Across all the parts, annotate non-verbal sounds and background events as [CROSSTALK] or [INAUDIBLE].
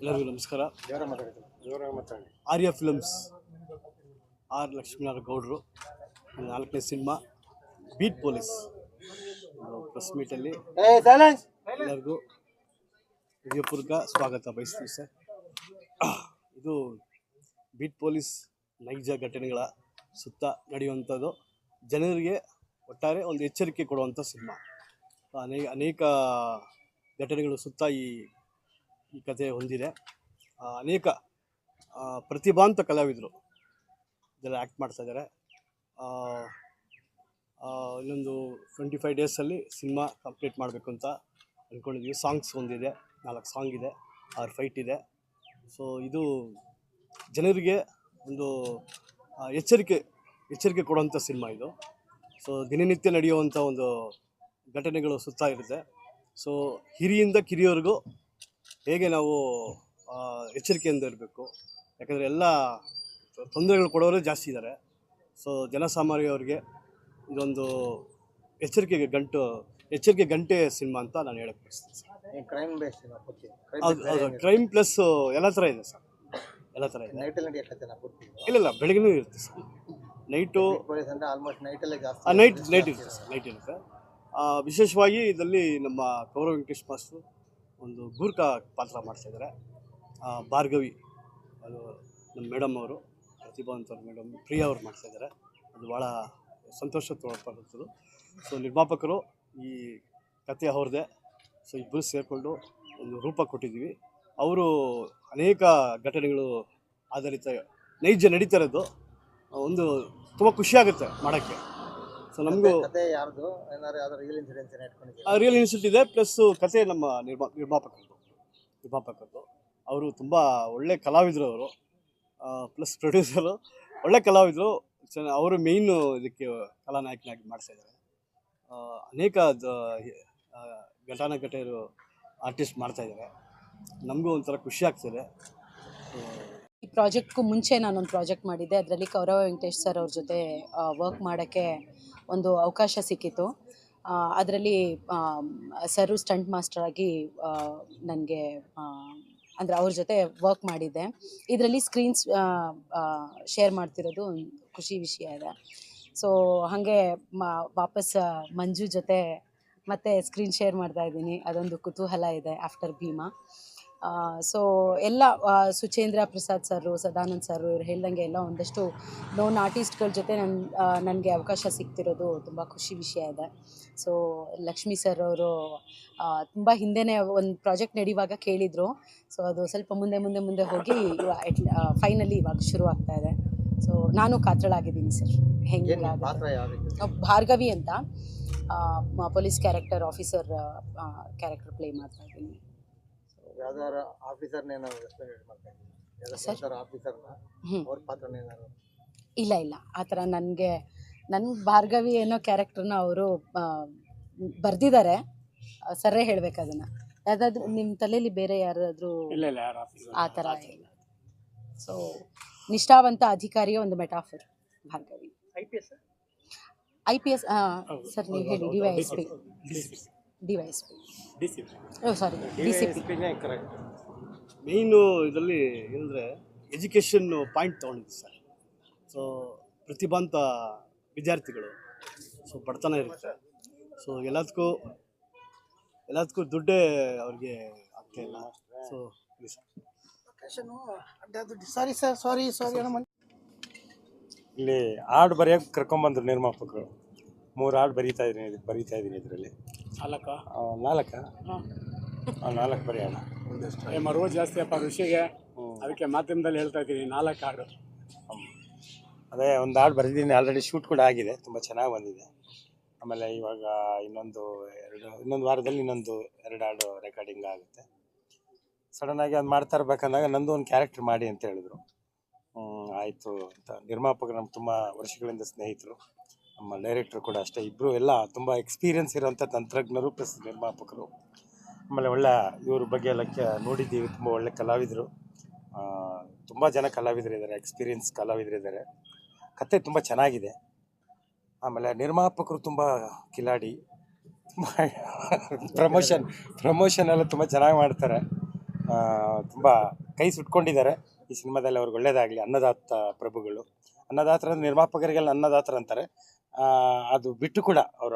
ಎಲ್ಲರಿಗೂ ನಮಸ್ಕಾರ. ಆರ್ಯ films. R Lakshminarayana ಗೌಡರು ನಾಲ್ಕನೇ ಸಿನಿಮಾ ಬೀಟ್ ಪೊಲೀಸ್. ಪ್ರೆಸ್ ಮೀಟಲ್ಲಿ ಎಲ್ಲರಿಗೂ ಹೃದಯಪೂರ್ವಕ ಸ್ವಾಗತ ಬಯಸ್ತೀವಿ ಸರ್. ಇದು ಬೀಟ್ ಪೊಲೀಸ್ ನೈಜ ಘಟನೆಗಳ ಸುತ್ತ ನಡೆಯುವಂಥದ್ದು. ಜನರಿಗೆ ಒಟ್ಟಾರೆ ಒಂದು ಎಚ್ಚರಿಕೆ ಕೊಡುವಂಥ ಸಿನಿಮಾ. ಅನೇಕ ಅನೇಕ ಘಟನೆಗಳು ಸುತ್ತ ಈ ಈ ಕಥೆ ಹೊಂದಿದೆ ಅನೇಕ ಪ್ರತಿಭಾಂತ ಕಲಾವಿದರು ಇದೆಲ್ಲ ಆ್ಯಕ್ಟ್ ಮಾಡ್ತಾ ಇದ್ದಾರೆ ಇನ್ನೊಂದು ಟ್ವೆಂಟಿ ಫೈವ್ ಡೇಸಲ್ಲಿ ಸಿನಿಮಾ ಕಂಪ್ಲೀಟ್ ಮಾಡಬೇಕು ಅಂತ ಅಂದ್ಕೊಂಡಿದ್ವಿ ಸಾಂಗ್ಸ್ ಒಂದಿದೆ, ನಾಲ್ಕು ಸಾಂಗ್ ಇದೆ, ಆರು ಫೈಟ್ ಇದೆ. ಸೊ ಇದು ಜನರಿಗೆ ಒಂದು ಎಚ್ಚರಿಕೆ ಎಚ್ಚರಿಕೆ ಕೊಡುವಂಥ ಸಿನಿಮಾ ಇದು. ಸೊ ದಿನನಿತ್ಯ ನಡೆಯುವಂಥ ಒಂದು ಘಟನೆಗಳು ಸುತ್ತಾ ಇರುತ್ತೆ. ಸೊ ಹಿರಿಯಿಂದ ಕಿರಿಯವರೆಗೂ ಹೇಗೆ ನಾವು ಎಚ್ಚರಿಕೆಯಿಂದ ಇರಬೇಕು. ಯಾಕಂದರೆ ಎಲ್ಲ ತೊಂದರೆಗಳು ಕೊಡೋರೇ ಜಾಸ್ತಿ ಇದ್ದಾರೆ ಸೊ ಜನಸಾಮಾನ್ಯವ್ರಿಗೆ ಇದೊಂದು ಎಚ್ಚರಿಕೆಗೆ ಗಂಟು ಎಚ್ಚರಿಕೆ ಗಂಟೆ ಸಿನಿಮಾ ಅಂತ ನಾನು ಹೇಳಕ್ಕೆ ಬಯಸ್ತೀನಿ ಸರ್. ಕ್ರೈಮ್ ಬೇಸ್ ಪೂರ್ತಿ? ಹೌದು ಹೌದು. ಕ್ರೈಮ್ ಪ್ಲಸ್ ಎಲ್ಲ ಥರ ಇದೆ ಸರ್. ಎಲ್ಲ ಥರ ಇದೆ. ಇಲ್ಲ ಇಲ್ಲ. ಬೆಳಗ್ಗೆನೂ ಇರುತ್ತೆ ಸರ್. ನೈಟು ಆಲ್ಮೋಸ್ಟ್ ನೈಟಲ್ಲೇ ಜಾಸ್ತಿ ನೈಟ್ ನೈಟ್ ಇರುತ್ತೆ. ಸರ್. ನೈಟ್ ಇರುತ್ತೆ. ವಿಶೇಷವಾಗಿ ಇದರಲ್ಲಿ ನಮ್ಮ ಗೌರವ ವೆಂಕಟೇಶ್ ಮಾಸ್ಟ್ರು ಒಂದು ಗೂರ್ಖಾ ಪಾತ್ರ ಮಾಡ್ತಾ ಇದ್ದಾರೆ. ಆ, ಭಾರ್ಗವಿ ಅದು ನಮ್ಮ ಮೇಡಮ್ ಅವರು ಪ್ರತಿಭಾವಂತರು ಮೇಡಮ್ ಪ್ರಿಯಾ ಅವರು ಮಾಡ್ತಾ ಇದ್ದಾರೆ. ಅದು ಭಾಳ ಸಂತೋಷ ತೋರ್ಪಡುತ್ತದೆ. ಸೊ ನಿರ್ಮಾಪಕರು ಈ ಕತೆ ಅವ್ರದ್ದೇ. ಸೊ ಇಬ್ಬರು ಸೇರಿಕೊಂಡು ಒಂದು ರೂಪ ಕೊಟ್ಟಿದ್ದೀವಿ. ಅವರು ಅನೇಕ ಘಟನೆಗಳು ಆಧಾರಿತ ನೈಜ ನಡೀತಾ ಇರೋದು. ಒಂದು ತುಂಬ ಖುಷಿಯಾಗುತ್ತೆ ಮಾಡೋಕ್ಕೆ. ಸೊ ನಮಗೂ ಕತೆ ಯಾರ್ದು? ಏನಾದ್ರು ರಿಯಲ್ ಇನ್ಸಿಡೆನ್ಸ್ ಇಟ್ಕೊಂಡಿದ್ದೀರಾ? ರಿಯಲ್ ಇನ್ಸ್ಟಿಟ್ಯೂಟ್ ಇದೆ. ಪ್ಲಸ್ ಕತೆ ನಮ್ಮ ನಿರ್ಮಾ ನಿರ್ಮಾಪಕರದು. ನಿರ್ಮಾಪಕರದು. ಅವರು ತುಂಬ ಒಳ್ಳೆ ಕಲಾವಿದರು ಅವರು. ಪ್ಲಸ್ ಪ್ರೊಡ್ಯೂಸರು ಒಳ್ಳೆ ಕಲಾವಿದರು. ಚೆನ್ನ ಅವರು ಮೇಯ್ನು ಇದಕ್ಕೆ ಕಲಾನಾಯಕನಾಗಿ ಮಾಡ್ತಾ ಇದ್ದಾರೆ ಆ, ಅನೇಕ ಆ, ಆರ್ಟಿಸ್ಟ್ ಮಾಡ್ತಾ ಇದ್ದಾರೆ ನಮಗೂ ಒಂಥರ ಖುಷಿ ಆಗ್ತಿದೆ ಈ ಪ್ರಾಜೆಕ್ಟ್ಗೂ ಮುಂಚೆ ನಾನೊಂದು ಪ್ರಾಜೆಕ್ಟ್ ಮಾಡಿದ್ದೆ. ಅದರಲ್ಲಿ ಕೌರವ ವೆಂಕಟೇಶ್ ಸರ್ ಅವ್ರ ಜೊತೆ ವರ್ಕ್ ಮಾಡೋಕ್ಕೆ ಒಂದು ಅವಕಾಶ ಸಿಕ್ಕಿತ್ತು. ಅದರಲ್ಲಿ ಸರು ಸ್ಟಂಟ್ ಮಾಸ್ಟರ್ ಆಗಿ ನನಗೆ ಅಂದರೆ ಅವ್ರ ಜೊತೆ ವರ್ಕ್ ಮಾಡಿದ್ದೆ. ಇದರಲ್ಲಿ ಸ್ಕ್ರೀನ್ಸ್ ಶೇರ್ ಮಾಡ್ತಿರೋದು ಖುಷಿ ವಿಷಯ ಇದೆ. ಸೊ ಹಾಗೆ ವಾಪಸ್ ಮಂಜು ಜೊತೆ ಮತ್ತೆ ಸ್ಕ್ರೀನ್ ಶೇರ್ ಮಾಡ್ತಾ ಇದ್ದೀನಿ. ಅದೊಂದು ಕುತೂಹಲ ಇದೆ ಆಫ್ಟರ್ ಭೀಮಾ. ಸೊ ಎಲ್ಲ ಸುಚೇಂದ್ರ ಪ್ರಸಾದ್ ಸರು ಸದಾನಂದ್ ಸರು ಇವ್ರು ಹೇಳ್ದಂಗೆ ಎಲ್ಲ ಒಂದಷ್ಟು ನೋನ್ ಆರ್ಟಿಸ್ಟ್ಗಳ ಜೊತೆ ನನ್ನ ನನಗೆ ಅವಕಾಶ ಸಿಗ್ತಿರೋದು ತುಂಬ ಖುಷಿ ವಿಷಯ ಇದೆ. ಸೊ ಲಕ್ಷ್ಮೀ ಸರ್ ಅವರು ತುಂಬ ಹಿಂದೆನೇ ಒಂದು ಪ್ರಾಜೆಕ್ಟ್ ನಡೆಯುವಾಗ ಕೇಳಿದರು. ಸೊ ಅದು ಸ್ವಲ್ಪ ಮುಂದೆ ಮುಂದೆ ಮುಂದೆ ಹೋಗಿ ಫೈನಲಿ ಇವಾಗ ಶುರು ಆಗ್ತಾ ಇದೆ. ಸೊ ನಾನು ಕಾತ್ರಳಾಗಿದ್ದೀನಿ ಸರ್. ಹೆಂಗೆ ಭಾರ್ಗವಿ ಅಂತ police character officer character play ಮಾಡ್ತಾ ಇದ್ದೀನಿ. ಯಾವ್ದಾರ ಆಫೀಸರ್ನ ಏನಾದ್ರು ರೆಸ್ಪೆಕ್ಟ್ ಮಾಡ್ತಾ ಇದ್ದೀರಾ? Sir? ಆಫೀಸರ್ನ. ಅವ್ರ ಪಾತ್ರನ ಏನಾದ್ರು? ಇಲ್ಲ ಇಲ್ಲ. ಆ ಥರ ನನಗೆ ನನ್ನ ಭಾರ್ಗವಿ ಏನೋ ಕ್ಯಾರೆಕ್ಟರ್ನ ಅವರು ಬರೆದಿದ್ದಾರೆ ಸರ್ರೇ ಹೇಳ್ಬೇಕು ಅದನ್ನು. ಯಾವುದಾದ್ರೂ ನಿಮ್ಮ ತಲೆಯಲ್ಲಿ ಬೇರೆ ಯಾರಾದರೂ ಇಲ್ಲ ಇಲ್ಲ ಆ ಥರ ಇಲ್ಲ. ಸೊ ನಿಷ್ಠಾವಂತ ಅಧಿಕಾರಿಯ ಒಂದು metaphor Bhargavi. I P S I P S sir ನೀವು ಹೇಳಿ D Y S P D Y S P D C O sorry D C P correct main ಇದರಲ್ಲಿ ಏನಂದರೆ ಎಜುಕೇಷನ್ ಪಾಯಿಂಟ್ ತೊಗೊಂಡಿದ್ದೆ ಸರ್. ಸೊ ಪ್ರತಿಭಾಂತ ವಿದ್ಯಾರ್ಥಿಗಳು. ಸೊ ಬಡತನ ಇರುತ್ತೆ. So ಎಲ್ಲದಕ್ಕೂ ಎಲ್ಲದಕ್ಕೂ ದುಡ್ಡೇ ಅವ್ರಿಗೆ ಆಗ್ತಾ ಇಲ್ಲ. So sorry. ಸರ್ ಸಾರಿ ಸಾರಿ ಇಲ್ಲಿ ಹಾಡು ಬರೆಯೋಕೆ ಕರ್ಕೊಂಬಂದ್ರು ನಿರ್ಮಾಪಕರು. ಮೂರು ಹಾಡು ಬರೀತಾ ಇದ್ದೀನಿ ಬರೀತಾ ಇದ್ದೀನಿ ಇದರಲ್ಲಿ. ಚಾಲಕ ನಾಲ್ಕ? ನಾಲ್ಕು ಬರೆಯೋಣ ಏ ಮರುವ ಜಾಸ್ತಿ ಅಪ್ಪ ಋಷಿಗೆ. ಅದಕ್ಕೆ ಮಾಧ್ಯಮದಲ್ಲಿ ಹೇಳ್ತಾ ಇದ್ದೀನಿ ನಾಲ್ಕು ಹಾಡು ಅದೇ ಒಂದು ಹಾಡು ಬರೆದಿದ್ದೀನಿ ಆಲ್ರೆಡಿ ಶೂಟ್ ಕೂಡ ಆಗಿದೆ ತುಂಬ ಚೆನ್ನಾಗಿ ಬಂದಿದೆ. ಆಮೇಲೆ ಇವಾಗ ಇನ್ನೊಂದು ಎರಡು ಇನ್ನೊಂದು ವಾರದಲ್ಲಿ ಇನ್ನೊಂದು ಎರಡು ಹಾಡು ರೆಕಾರ್ಡಿಂಗ್ ಆಗುತ್ತೆ. ಸಡನ್ನಾಗಿ ಅದು ಮಾಡ್ತಾ ಇರ್ಬೇಕಂದಾಗ ನಂದು ಒಂದು ಕ್ಯಾರೆಕ್ಟರ್ ಮಾಡಿ ಅಂತ ಹೇಳಿದ್ರು. ಹ್ಮ್, ಆಯಿತು ಅಂತ. ನಿರ್ಮಾಪಕರು ನಮ್ಗೆ ತುಂಬ ವರ್ಷಗಳಿಂದ ಸ್ನೇಹಿತರು. ನಮ್ಮ ಡೈರೆಕ್ಟ್ರು ಕೂಡ ಅಷ್ಟೇ. ಇಬ್ಬರು ಎಲ್ಲ ತುಂಬ ಎಕ್ಸ್ಪೀರಿಯನ್ಸ್ ಇರೋಂಥ ತಂತ್ರಜ್ಞರು ಪ್ಲಸ್ ನಿರ್ಮಾಪಕರು. ಆಮೇಲೆ ಒಳ್ಳೆ ಇವ್ರ ಬಗ್ಗೆ ಎಲ್ಲ ನೋಡಿದ್ದೀವಿ. ತುಂಬ ಒಳ್ಳೆ ಕಲಾವಿದರು. ತುಂಬ ಜನ ಕಲಾವಿದರಿದ್ದಾರೆ ಎಕ್ಸ್ಪೀರಿಯನ್ಸ್ ಕಲಾವಿದರು ಇದ್ದಾರೆ ಕತೆ ತುಂಬ ಚೆನ್ನಾಗಿದೆ. ಆಮೇಲೆ ನಿರ್ಮಾಪಕರು ತುಂಬ ಕಿಲಾಡಿ. ತುಂಬ ಪ್ರಮೋಷನ್ ಪ್ರಮೋಷನ್ ಎಲ್ಲ ತುಂಬ ಚೆನ್ನಾಗಿ ಮಾಡ್ತಾರೆ. ತುಂಬ ಕೈ ಸುಟ್ಕೊಂಡಿದ್ದಾರೆ. ಈ ಸಿನಿಮಾದಲ್ಲಿ ಅವ್ರಿಗೆ ಒಳ್ಳೇದಾಗಲಿ. ಅನ್ನದಾತ ಪ್ರಭುಗಳು. ಅನ್ನದಾತರ ನಿರ್ಮಾಪಕರಿಗೆಲ್ಲ ಅನ್ನದಾತರ ಅಂತಾರೆ. ಅದು ಬಿಟ್ಟು ಕೂಡ ಅವರ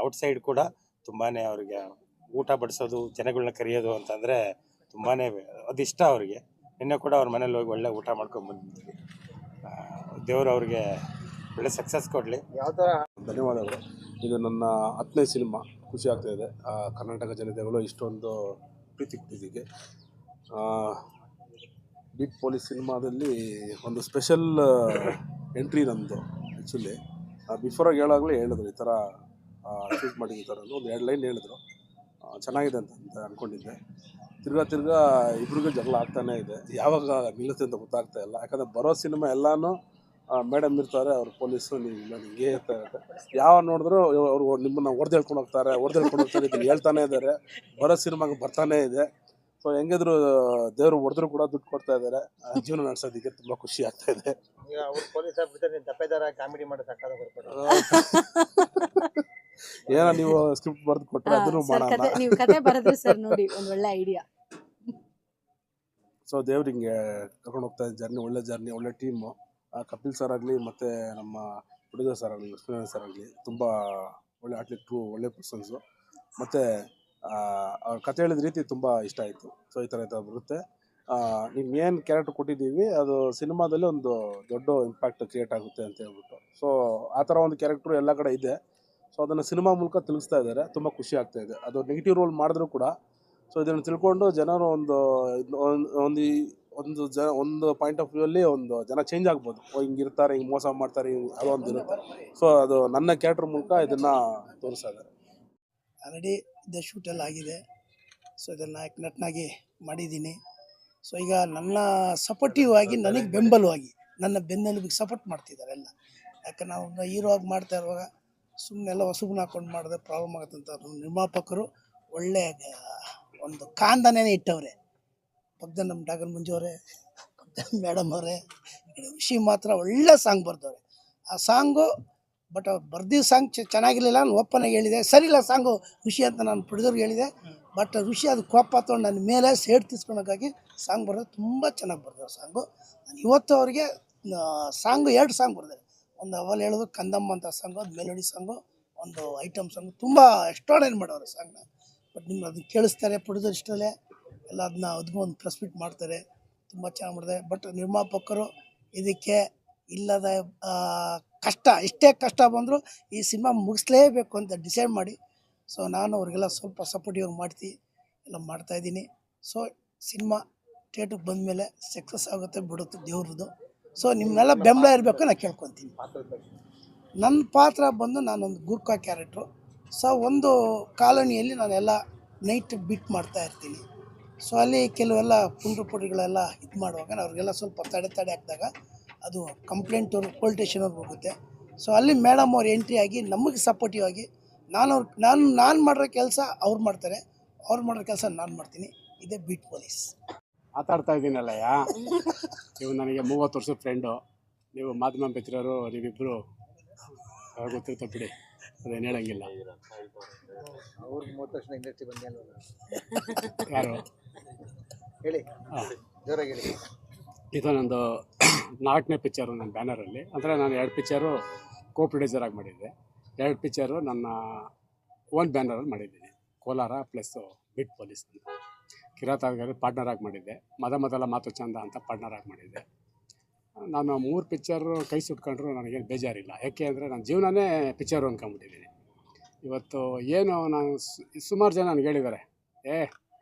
ಔಟ್ಸೈಡ್ ಕೂಡ ತುಂಬಾ ಅವರಿಗೆ ಊಟ ಬಡಿಸೋದು ಜನಗಳನ್ನ ಕರೆಯೋದು ಅಂತಂದರೆ ತುಂಬಾ ಅದಿಷ್ಟ ಅವರಿಗೆ. ನಿನ್ನೆ ಕೂಡ ಅವ್ರ ಮನೇಲಿ ಹೋಗಿ ಒಳ್ಳೆ ಊಟ ಮಾಡ್ಕೊಂಡು ಬಂದಿದ್ವಿ. ದೇವರು ಅವ್ರಿಗೆ ಒಳ್ಳೆ ಸಕ್ಸಸ್ ಕೊಡಲಿ. ಯಾವ ಥರ ಧನ್ಯವಾದಗಳು. ಇದು ನನ್ನ ಹತ್ತನೇ ಸಿನಿಮಾ. ಖುಷಿ ಆಗ್ತಾ ಇದೆ. ಕರ್ನಾಟಕ ಜನತೆಗಳು ಇಷ್ಟೊಂದು ಪ್ರೀತಿ ಕೊಟ್ಟಿದ್ದಕ್ಕೆ. ಬಿಟ್ ಪೊಲೀಸ್ ಸಿನಿಮಾದಲ್ಲಿ ಒಂದು ಸ್ಪೆಷಲ್ ಎಂಟ್ರಿ ನಮ್ಮದು ಆ್ಯಕ್ಚುಲಿ ಬಿಫೋರಾಗಿ ಹೇಳಾಗಲೇ ಹೇಳಿದ್ರು, ಈ ಥರ ಶೂಟ್ ಮಾಡಿ ಈ ಥರ ಒಂದು ಎರಡು ಲೈನ್ ಹೇಳಿದ್ರು. ಚೆನ್ನಾಗಿದೆ ಅಂತ ಅಂತ ಅಂದ್ಕೊಂಡಿದ್ದೆ ತಿರ್ಗಾ ತಿರ್ಗಾ ಇಬ್ರಿಗೂ ಜಗಳ ಆಗ್ತಾನೇ ಇದೆ. ಯಾವಾಗ ನಿಲ್ಲುತ್ತೆ ಅಂತ ಗೊತ್ತಾಗ್ತಾ ಇಲ್ಲ. ಯಾಕಂದರೆ ಬರೋ ಸಿನಿಮಾ ಎಲ್ಲಾನು ಮೇಡಮ್ ಇರ್ತಾರೆ, ಅವ್ರು ಪೊಲೀಸು ನೀವು ಇಲ್ಲ ಹಿಂಗೆ ಇರ್ತಾ ಯಾವ ನೋಡಿದ್ರು ಅವರು ನಿಮ್ಮನ್ನ ಹೊಡೆದು ಹೇಳ್ಕೊಂಡು ಹೋಗ್ತಾರೆ ಹೊಡೆದು ಹೇಳ್ಕೊಂಡು ಹೋಗ್ತಾರೆ ಇದನ್ನು ಹೇಳ್ತಾನೆ ಇದ್ದಾರೆ. ಬರೋ ಸಿನಿಮಾಗೆ ಬರ್ತಾನೆ ಇದೆ. ಸೊ ಹೆಂಗಿದ್ರು ದೇವರು ಹೊಡೆದ್ರು ಕೂಡ ದುಡ್ಡು ಕೊಡ್ತಾ ಇದ್ದಾರೆ ಜೀವನ ನಡೆಸೋದಕ್ಕೆ ತುಂಬಾ ಖುಷಿ ಆಗ್ತಾ ಇದೆ. ಈಗ ಅವ್ರು ಪೊಲೀಸ್ ಆಗ್ಬಿಟ್ರೆ ನೀನು ತಪ್ಪೇದಾರ ಕಾಮಿಡಿ ಮಾಡೋ ಬರ್ತಾರೆ ಏನೋ ನೀವು ಸ್ಕ್ರಿಪ್ಟ್ ಬರೆದು ಕೊಟ್ಟರೆ ಅದನ್ನು ಮಾಡೋಣ ನೀವು ಕತೆ ಬರೆದ್ರಿ ಸರ್ ನೋಡಿ ಒಂದು ಒಳ್ಳೆ ಐಡಿಯಾ ಸೊ ದೇವ್ರು ಹಿಂಗೆ ಕರ್ಕೊಂಡು ಹೋಗ್ತಾ ಇದ್ದ ಜರ್ನಿ ಒಳ್ಳೆ ಜರ್ನಿ ಒಳ್ಳೆ ಟೀಮ್ ಕಪಿಲ್ ಸರ್ ಆಗಲಿ ಮತ್ತೆ ನಮ್ಮ ಹುಡುಗ ಸರ್ ಆಗಲಿ ಲಕ್ಷ್ಮೀನಾರಾಯಣ ಸರ್ ಆಗಲಿ ತುಂಬಾ ಒಳ್ಳೆ ಆಟ್ಲೆಟ್ರು ಒಳ್ಳೆ ಪರ್ಸನ್ಸ್ ಮತ್ತು ಅವ್ರ ಕತೆ ಹೇಳಿದ ರೀತಿ ತುಂಬ ಇಷ್ಟ ಆಯಿತು. ಸೊ ಈ ಈ ಥರ ಬರುತ್ತೆ. ನೀವು ಏನು ಕ್ಯಾರೆಕ್ಟರ್ ಕೊಟ್ಟಿದ್ದೀವಿ. ಅದು ಸಿನಿಮಾದಲ್ಲಿ ಒಂದು ದೊಡ್ಡ ಇಂಪ್ಯಾಕ್ಟ್ ಕ್ರಿಯೇಟ್ ಆಗುತ್ತೆ ಅಂತ ಹೇಳ್ಬಿಟ್ಟು. ಸೊ ಆ ಥರ ಒಂದು ಕ್ಯಾರೆಕ್ಟ್ರು ಎಲ್ಲ ಕಡೆ ಇದೆ. ಸೊ ಅದನ್ನು ಸಿನಿಮಾ ಮೂಲಕ ತಿಳಿಸ್ತಾ ಇದ್ದಾರೆ. ತುಂಬ ಖುಷಿ ಆಗ್ತಾ ಇದೆ. ಅದು ನೆಗೆಟಿವ್ ರೋಲ್ ಮಾಡಿದ್ರು ಕೂಡ. ಸೊ ಇದನ್ನು ತಿಳ್ಕೊಂಡು ಜನರು ಒಂದು ಒಂದು ಒಂದು ಜನ, ಒಂದು ಪಾಯಿಂಟ್ ಆಫ್ ವ್ಯೂ ಅಲ್ಲಿ ಒಂದು ಜನ ಚೇಂಜ್ ಆಗ್ಬೋದು. ಹಿಂಗಿರ್ತಾರೆ ಹಿಂಗೆ ಮೋಸ ಮಾಡ್ತಾರೆ, ಹಿಂಗೆ ಅದೊಂದು ಇರುತ್ತೆ. ಸೊ ಅದು ನನ್ನ ಕ್ಯಾರೆಕ್ಟರ್ ಮೂಲಕ ಇದನ್ನ ತೋರಿಸ್ತಾ ಇದ್ದಾರೆ. ಆಲ್ರೆಡಿ ದ ಶೂಟ್ ಎಲ್ಲ ಆಗಿದೆ. ಸೊ ಇದನ್ನು ನಟನಾಗಿ ಮಾಡಿದ್ದೀನಿ. ಸೊ ಈಗ ನನ್ನ ಸಪೋರ್ಟಿವ್ ಆಗಿ, ನನಗೆ ಬೆಂಬಲವಾಗಿ, ನನ್ನ ಬೆನ್ನೆಲುಬಿಗೆ ಸಪೋರ್ಟ್ ಮಾಡ್ತಿದ್ದಾರೆ ಎಲ್ಲ. ಯಾಕೆ ನಾವು ಹೀರೋ ಆಗಿ ಮಾಡ್ತಾ ಇರುವಾಗ ಸುಮ್ಮನೆ ಎಲ್ಲ ಹೊಸಬನ್ನ ಹಾಕೊಂಡು ಮಾಡಿದ್ರೆ ಪ್ರಾಬ್ಲಮ್ ಆಗುತ್ತೆ ಅಂತ ನಮ್ಮ ನಿರ್ಮಾಪಕರು ಒಳ್ಳೆಯ ಒಂದು ಕಾಂದನೇ ಇಟ್ಟವ್ರೆ. ಪಕ್ಕದ ನಮ್ಮ ಡಾಗನ್ ಮಂಜು ಅವರೇ ಮೇಡಮ್ ಅವರೇ ವಿಷಯ ಮಾತ್ರ ಒಳ್ಳೆ ಸಾಂಗ್ ಬರ್ತವ್ರೆ ಆ ಸಾಂಗು ಬಟ್ ಅವ್ರು ಬರ್ದಿದ್ದ ಸಾಂಗ್ ಚೆನ್ನಾಗಿರಲಿಲ್ಲ ನಾನು ಓಪನ್ ಆಗಿ ಹೇಳಿದೆ. ಸರಿ ಇಲ್ಲ ಸಾಂಗು ಋಷಿ ಅಂತ ನಾನು ಪ್ರೊಡ್ಯೂಸರ್ಗೆ ಹೇಳಿದೆ. ಬಟ್ ಋಷಿ ಅದು ಕೋಪ ತೊಗೊಂಡು ನನ್ನ ಮೇಲೆ ಸೇಡ್ ತೀಸ್ಕೊಳಕ್ಕಾಗಿ ಸಾಂಗ್ ಬರೆದ್ರೆ ತುಂಬ ಚೆನ್ನಾಗಿ ಬರ್ತಾರೆ ಸಾಂಗು. ನಾನು ಇವತ್ತು ಅವರಿಗೆ ಸಾಂಗು, ಎರಡು ಸಾಂಗ್ ಬರೆದಿದೆ ಒಂದು ಅವಲ್ ಹೇಳೋದು ಕಂದಮ್ಮ ಅಂತ ಸಾಂಗು, ಅದು ಮೆಲೋಡಿ ಸಾಂಗು, ಒಂದು ಐಟಮ್ ಸಾಂಗು. ತುಂಬ ಎಕ್ಸ್ಟ್ರಾಡೈನ್ ಮಾಡೋರು ಸಾಂಗ್ನ. ಬಟ್ ನಿಮ್ಗೆ ಅದನ್ನ ಕೇಳಿಸ್ತಾರೆ ಪ್ರೊಡ್ಯೂಸರ್ ಇಷ್ಟಲ್ಲೇ ಎಲ್ಲ ಅದನ್ನ ಅದಕ್ಕೂ ಒಂದು ಮಾಡ್ತಾರೆ. ತುಂಬ ಚೆನ್ನಾಗಿ ಮಾಡಿದೆ ಬಟ್ ನಿರ್ಮಾಪಕರು ಇದಕ್ಕೆ ಇಲ್ಲದ ಕಷ್ಟ, ಎಷ್ಟೇ ಕಷ್ಟ ಬಂದರೂ ಈ ಸಿನಿಮಾ ಮುಗಿಸ್ಲೇಬೇಕು ಅಂತ ಡಿಸೈಡ್ ಮಾಡಿ. ಸೊ ನಾನು ಅವ್ರಿಗೆಲ್ಲ ಸ್ವಲ್ಪ ಸಪೋರ್ಟಿವ್ ಮಾಡ್ತಿ, ಎಲ್ಲ ಮಾಡ್ತಾಯಿದ್ದೀನಿ ಸೊ ಸಿನಿಮಾ ಥಿಯೇಟ್ರಿಗೆ ಬಂದಮೇಲೆ ಸಕ್ಸಸ್ ಆಗುತ್ತೆ ಬಿಡುತ್ತೆ ದೇವ್ರದ್ದು. ಸೊ ನಿಮ್ಮನ್ನೆಲ್ಲ ಬೆಂಬಲ ಇರಬೇಕು ನಾನು ಕೇಳ್ಕೊತೀನಿ. ನನ್ನ ಪಾತ್ರ ಬಂದು ನಾನೊಂದು ಗೂರ್ಖಾ ಕ್ಯಾರೆಕ್ಟ್ರು ಸೊ ಒಂದು ಕಾಲೋನಿಯಲ್ಲಿ ನಾನೆಲ್ಲ ನೈಟ್ ಬಿಟ್ ಮಾಡ್ತಾ ಇರ್ತೀನಿ. ಸೊ ಅಲ್ಲಿ ಕೆಲವೆಲ್ಲ ಪುಂಡ್ರು ಪುಡಿಗಳೆಲ್ಲ ಇದು ಮಾಡುವಾಗ ಅವ್ರಿಗೆಲ್ಲ ಸ್ವಲ್ಪ ತಡೆ ತಡೆ ಹಾಕಿದಾಗ ಅದು ಕಂಪ್ಲೇಂಟ್ ಪೋಲ್ ಪೊಲೀಸ್ ಸ್ಟೇಷನ್ವ್ರಿಗೆ ಹೋಗುತ್ತೆ. ಸೊ ಅಲ್ಲಿ ಮೇಡಮ್ ಅವ್ರು ಎಂಟ್ರಿ ಆಗಿ ನಮಗೆ ಸಪೋರ್ಟಿವ್ ಆಗಿ ನಾನು ಅವ್ರು ನಾನು ನಾನು ಮಾಡಿರೋ ಕೆಲಸ ಅವ್ರು ಮಾಡ್ತಾರೆ. ಅವ್ರು ಮಾಡೋ ಕೆಲಸ ನಾನು ಮಾಡ್ತೀನಿ. ಇದೇ ಬೀಟ್ ಪೊಲೀಸ್. ಮಾತಾಡ್ತಾ ಇದ್ದೀನಲ್ಲ ಯಾ? ನೀವು ನನಗೆ ಮೂವತ್ತು ವರ್ಷದ ಫ್ರೆಂಡು ನೀವು ಮಾಧ್ಯಮ ಮಿತ್ರರು ನೀವಿಬ್ಬರು ಗೊತ್ತಿರ್ತ ಬಿಡಿ. ಅದೇನು ಹೇಳಂಗಿಲ್ಲ. ಅವ್ರಿಗೆ ಮೂವತ್ತು ವರ್ಷ ಇಂಡಸ್ಟ್ರಿ ಬಂದಿಲ್ಲ ಯಾರು? ಹೇಳಿ. ಹಾಂ. ಜೋರಾಗಿ ಹೇಳಿ. ಇದು ನಂದು [CLEARS THROAT] ನಾಲ್ಕನೇ ಪಿಕ್ಚರು ನನ್ನ ಬ್ಯಾನರಲ್ಲಿ ಅಂದರೆ ನಾನು ಎರಡು ಪಿಕ್ಚರು ಕೋ ಪ್ರೊಡ್ಯೂಸರ್ ಆಗಿ ಮಾಡಿದ್ದೆ. ಎರಡು ಪಿಕ್ಚರು ನನ್ನ ಓನ್ ಬ್ಯಾನರಲ್ಲಿ ಮಾಡಿದ್ದೀನಿ. ಕೋಲಾರ ಪ್ಲಸ್ಸು ಬಿಟ್ ಪೊಲೀಸ್ ಅಂತ. ಕಿರಾತ ಪಾರ್ಟ್ನರ್ ಆಗಿ ಮಾಡಿದ್ದೆ. ಮದ ಮೊದಲ ಮಾತು ಚಂದ ಅಂತ ಪಾರ್ಟ್ನರ್ ಆಗಿ ಮಾಡಿದ್ದೆ. ನಾನು ಮೂರು ಪಿಕ್ಚರು ಕೈ ಸುಟ್ಕೊಂಡ್ರು ನನಗೇನು ಬೇಜಾರಿಲ್ಲ. ಯಾಕೆ ಅಂದರೆ ನನ್ನ ಜೀವನನೇ ಪಿಕ್ಚರು ಅಂದ್ಕೊಂಬಿಟ್ಟಿದ್ದೀನಿ ಇವತ್ತು ಏನು ನಾನು ಸುಮಾರು ಜನ ನನಗೆ ಹೇಳಿದ್ದಾರೆ ಏ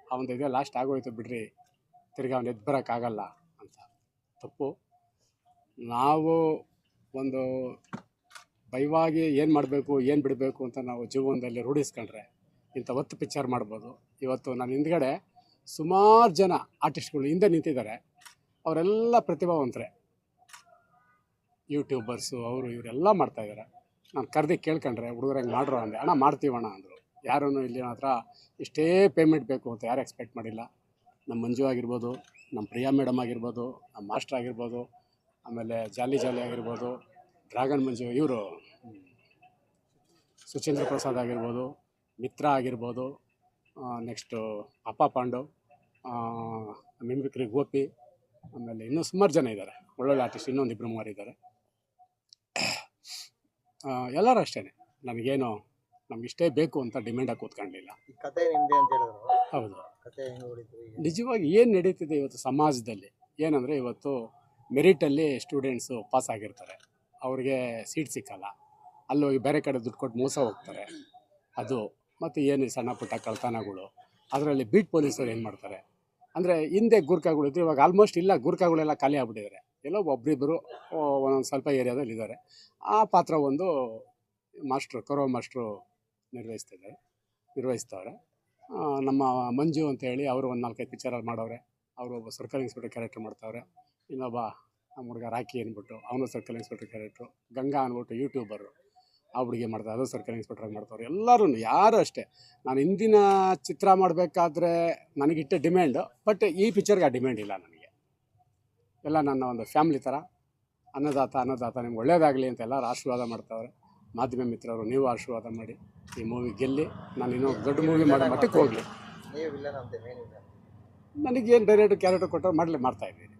ಅವನದು ಇದೆ ಲಾಸ್ಟ್ ಆಗೋಯ್ತು ಬಿಡ್ರಿ. ತಿರ್ಗಿ ಅವ್ನು ಎದ್ದು ಬರೋಕ್ಕಾಗಲ್ಲ ತಪ್ಪು. ನಾವು ಒಂದು ಭಯವಾಗಿ ಏನು ಮಾಡಬೇಕು, ಏನು ಬಿಡಬೇಕು ಅಂತ ನಾವು ಜೀವನದಲ್ಲಿ ರೂಢಿಸ್ಕೊಂಡ್ರೆ ಇಂಥ ಒತ್ತು ಪಿಕ್ಚರ್ ಮಾಡ್ಬೋದು. ಇವತ್ತು ನಾನು ಹಿಂದ್ಗಡೆ ಸುಮಾರು ಜನ ಆರ್ಟಿಸ್ಟ್ಗಳು ಹಿಂದೆ ನಿಂತಿದ್ದಾರೆ. ಅವರೆಲ್ಲ ಪ್ರತಿಭಾವಂತರೆ. ಯೂಟ್ಯೂಬರ್ಸು, ಅವರು ಇವರೆಲ್ಲ ಮಾಡ್ತಾಯಿದ್ದಾರೆ ನಾನು ಕರೆದು ಕೇಳ್ಕೊಂಡ್ರೆ, ಹುಡುಗರು ಹೆಂಗೆ ಮಾಡ್ರು ಅಂದೆ, ಅಣ್ಣ, ಮಾಡ್ತೀವಣ್ಣ ಅಂದರು. ಯಾರೂ ಇಲ್ಲಿ ಹತ್ರ ಇಷ್ಟೇ ಪೇಮೆಂಟ್ ಬೇಕು ಅಂತ ಯಾರು ಎಕ್ಸ್ಪೆಕ್ಟ್ ಮಾಡಿಲ್ಲ. ನಮ್ಮ ಮಂಜು ಆಗಿರ್ಬೋದು ನಮ್ಮ ಪ್ರಿಯಾ ಮೇಡಮ್ ಆಗಿರ್ಬೋದು ನಮ್ಮ ಮಾಸ್ಟರ್ ಆಗಿರ್ಬೋದು ಆಮೇಲೆ ಜಾಲಿ ಜಾಲಿ ಆಗಿರ್ಬೋದು ಡ್ರ್ಯಾಗನ್ ಮಂಜು ಇವರು. ಸುಚೇಂದ್ರ ಪ್ರಸಾದ್ ಆಗಿರ್ಬೋದು ಮಿತ್ರ ಆಗಿರ್ಬೋದು ನೆಕ್ಸ್ಟು ಅಪ್ಪ ಪಾಂಡು ಮಿಮಿಕ್ರಿ ಗೋಪಿ ಆಮೇಲೆ ಇನ್ನೂ ಸುಮಾರು ಜನ ಇದ್ದಾರೆ. ಒಳ್ಳೊಳ್ಳೆ ಆರ್ಟಿಸ್ಟ್ ಇನ್ನೊಂದು ಇಬ್ಬರು ಮೂವರು ಇದ್ದಾರೆ. ಎಲ್ಲರೂ ಅಷ್ಟೇ ನನಗೇನು ನಮ್ಗೆ ಇಷ್ಟೇ ಬೇಕು ಅಂತ ಡಿಮ್ಯಾಂಡಾಗಿ ಕೂತ್ಕೊಂಡಿಲ್ಲ ಕತೆ ನಿಮ್ದೆ ಅಂತ ಹೇಳಿದ್ರು. ಹೌದು. ನಿಜವಾಗಿ ಏನು ನಡೀತಿದೆ ಇವತ್ತು ಸಮಾಜದಲ್ಲಿ? ಏನಂದರೆ ಇವತ್ತು ಮೆರಿಟಲ್ಲಿ ಸ್ಟೂಡೆಂಟ್ಸು ಪಾಸ್ ಆಗಿರ್ತಾರೆ. ಅವ್ರಿಗೆ ಸೀಟ್ ಸಿಕ್ಕಲ್ಲ. ಅಲ್ಲಿ ಹೋಗಿ ಬೇರೆ ಕಡೆ ದುಡ್ಡು ಕೊಟ್ಟು ಮೋಸ ಹೋಗ್ತಾರೆ. ಅದು. ಮತ್ತು ಏನು ಸಣ್ಣ ಪುಟ್ಟ ಕಳ್ತನಗಳು? ಅದರಲ್ಲಿ ಬೀಟ್ ಪೊಲೀಸರು ಏನು ಮಾಡ್ತಾರೆ? ಅಂದರೆ ಹಿಂದೆ ಗೂರ್ಖಾಗಳು ಇತ್ತು ಇವಾಗ ಆಲ್ಮೋಸ್ಟ್ ಇಲ್ಲ ಗೂರ್ಖಾಗಳೆಲ್ಲ ಖಾಲಿ ಆಗ್ಬಿಟ್ಟಿದ್ದಾರೆ ಎಲ್ಲೋ ಒಬ್ಬರಿಬ್ಬರು ಒಂದೊಂದು ಸ್ವಲ್ಪ ಏರಿಯಾದಲ್ಲಿ ಇದ್ದಾರೆ. ಆ ಪಾತ್ರ ಒಂದು ಮಾಸ್ಟ್ರು ಕರೋ ಮಾಸ್ಟ್ರು ನಿರ್ವಹಿಸ್ತಿದ್ದಾರೆ, ನಿರ್ವಹಿಸ್ತವ್ರೆ. ನಮ್ಮ ಮಂಜು ಅಂತ ಹೇಳಿ ಅವರು ಒಂದು ನಾಲ್ಕೈದು ಪಿಕ್ಚರಲ್ಲಿ ಮಾಡವ್ರೆ. ಅವರು ಒಬ್ಬ ಸರ್ಕಲ್ ಇನ್ಸ್ಪೆಕ್ಟರ್ ಕ್ಯಾರೆಕ್ಟರ್ ಮಾಡ್ತಾವ್ರೆ. ಇನ್ನೊಬ್ಬ ನಮ್ಮ ಹುಡುಗ ರಾಕಿ ಅಂದ್ಬಿಟ್ಟು ಅವನು ಸರ್ಕಲ್ ಇನ್ಸ್ಪೆಕ್ಟರ್ ಕ್ಯಾರೆಕ್ಟ್ರು ಗಂಗಾ ಅಂದ್ಬಿಟ್ಟು ಯೂಟ್ಯೂಬರು ಆ ಹುಡುಗಿ ಮಾಡ್ತಾರೆ ಅದು ಸರ್ಕಲ್ ಇನ್ಸ್ಪೆಕ್ಟರ್ ಮಾಡ್ತಾವ್ರೆ. ಎಲ್ಲರೂ ಯಾರು ಅಷ್ಟೇ. ನಾನು ಹಿಂದಿನ ಚಿತ್ರ ಮಾಡಬೇಕಾದ್ರೆ ನನಗಿಟ್ಟೆ ಡಿಮ್ಯಾಂಡು ಬಟ್ ಈ ಪಿಕ್ಚರ್ಗೆ ಆ ಡಿಮ್ಯಾಂಡ್ ಇಲ್ಲ ನನಗೆ. ಎಲ್ಲ ನನ್ನ ಒಂದು ಫ್ಯಾಮ್ಲಿ ಥರ ಅನ್ನದಾತ ಅನ್ನದಾತ, ನಿಮ್ಗೆ ಒಳ್ಳೇದಾಗಲಿ ಅಂತ ಎಲ್ಲರೂ ಆಶೀರ್ವಾದ ಮಾಡ್ತಾವ್ರೆ. ಮಾಧ್ಯಮ ಮಿತ್ರರು, ನೀವು ಆಶೀರ್ವಾದ ಮಾಡಿ. ಈ ಮೂವಿ ಗೆಲ್ಲಿ ನಾನು ಇನ್ನೊಂದು ದೊಡ್ಡ ಮೂವಿ ಮಾಡೋ ಮಟ್ಟಕ್ಕೆ ಹೋಗಲಿ. ನೀವು ನನಗೇನು ಡೈರೆಕ್ಟ್ ಕ್ಯಾರೆಕ್ಟರ್ ಕೊಟ್ಟರೆ ಮಾಡಲಿ ಮಾಡ್ತಾ ಇದ್ದೀನಿ.